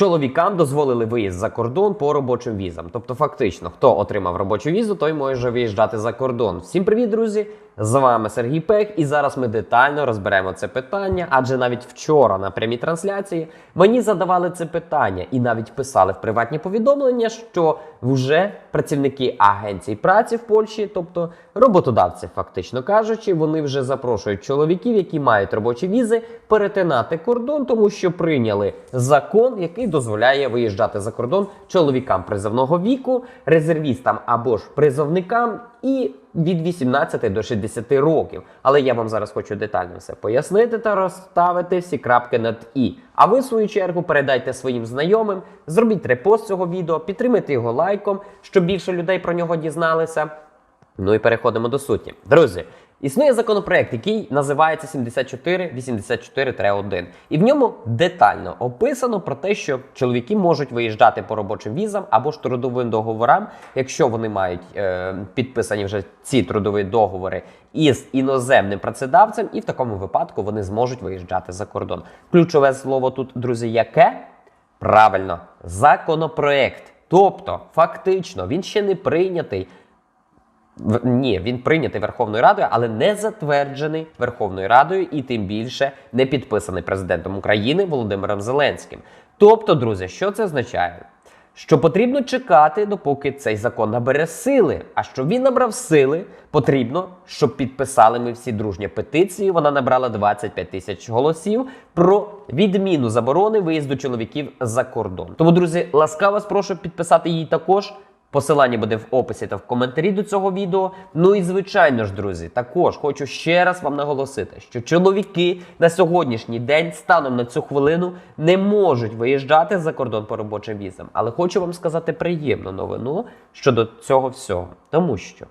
чоловікам дозволили виїзд за кордон по робочим візам. Тобто, фактично, хто отримав робочу візу, той може виїжджати за кордон. Всім привіт, друзі! З вами Сергій Пек, і зараз ми детально розберемо це питання. Адже навіть вчора на прямій трансляції мені задавали це питання і навіть писали в приватні повідомлення, що вже працівники агенцій праці в Польщі, тобто роботодавці, фактично кажучи, вони вже запрошують чоловіків, які мають робочі візи, перетинати кордон, тому що прийняли закон, який дозволяє виїжджати за кордон чоловікам призовного віку, резервістам або ж призовникам і від 18 до 60 років. Але я вам зараз хочу детально все пояснити та розставити всі крапки над і. А ви, в свою чергу, передайте своїм знайомим, зробіть репост цього відео, підтримайте його лайком, щоб більше людей про нього дізналися. Ну і переходимо до суті. Друзі, існує законопроект, який називається 7484-1. І в ньому детально описано про те, що чоловіки можуть виїжджати по робочим візам або ж трудовим договорам, якщо вони мають е, підписані вже ці трудові договори із іноземним працедавцем, і в такому випадку вони зможуть виїжджати за кордон. Ключове слово тут, друзі, яке? Правильно, законопроект. Тобто, фактично, він ще не прийнятий. Ні, він прийнятий Верховною Радою, але не затверджений Верховною Радою і тим більше не підписаний президентом України Володимиром Зеленським. Тобто, друзі, що це означає? Що потрібно чекати, допоки цей закон набере сили. А щоб він набрав сили, потрібно, щоб підписали ми всі дружні петиції. Вона набрала 25 тисяч голосів про відміну заборони виїзду чоловіків за кордон. Тому, друзі, ласкаво вас прошу підписати її також. Посилання буде в описі та в коментарі до цього відео. Ну і звичайно ж, друзі, також хочу ще раз вам наголосити, що чоловіки на сьогоднішній день, станом на цю хвилину, не можуть виїжджати за кордон по робочим візам. Але хочу вам сказати приємну новину щодо цього всього, тому що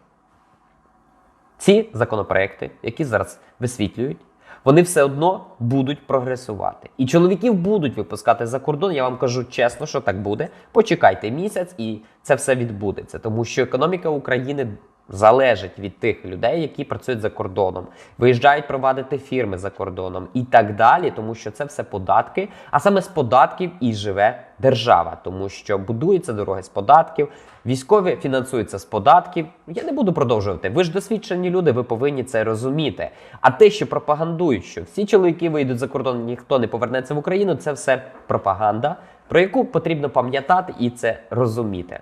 ці законопроекти, які зараз висвітлюють, вони все одно будуть прогресувати. І чоловіків будуть випускати за кордон. Я вам кажу чесно, що так буде. Почекайте місяць, і це все відбудеться, тому що економіка України. Залежить від тих людей, які працюють за кордоном, виїжджають провадити фірми за кордоном і так далі, тому що це все податки. А саме з податків і живе держава, тому що будуються дороги з податків, військові фінансуються з податків. Я не буду продовжувати. Ви ж досвідчені люди, ви повинні це розуміти. А те, що пропагандують, що всі чоловіки вийдуть за кордон, ніхто не повернеться в Україну, це все пропаганда, про яку потрібно пам'ятати і це розуміти,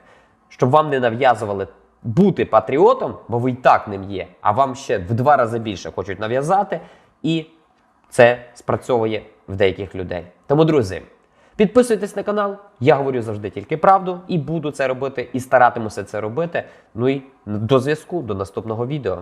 щоб вам не нав'язували. Бути патріотом, бо ви і так ним є, а вам ще в два рази більше хочуть нав'язати, і це спрацьовує в деяких людей. Тому, друзі, підписуйтесь на канал. Я говорю завжди тільки правду і буду це робити, і старатимуся це робити. Ну і до зв'язку, до наступного відео.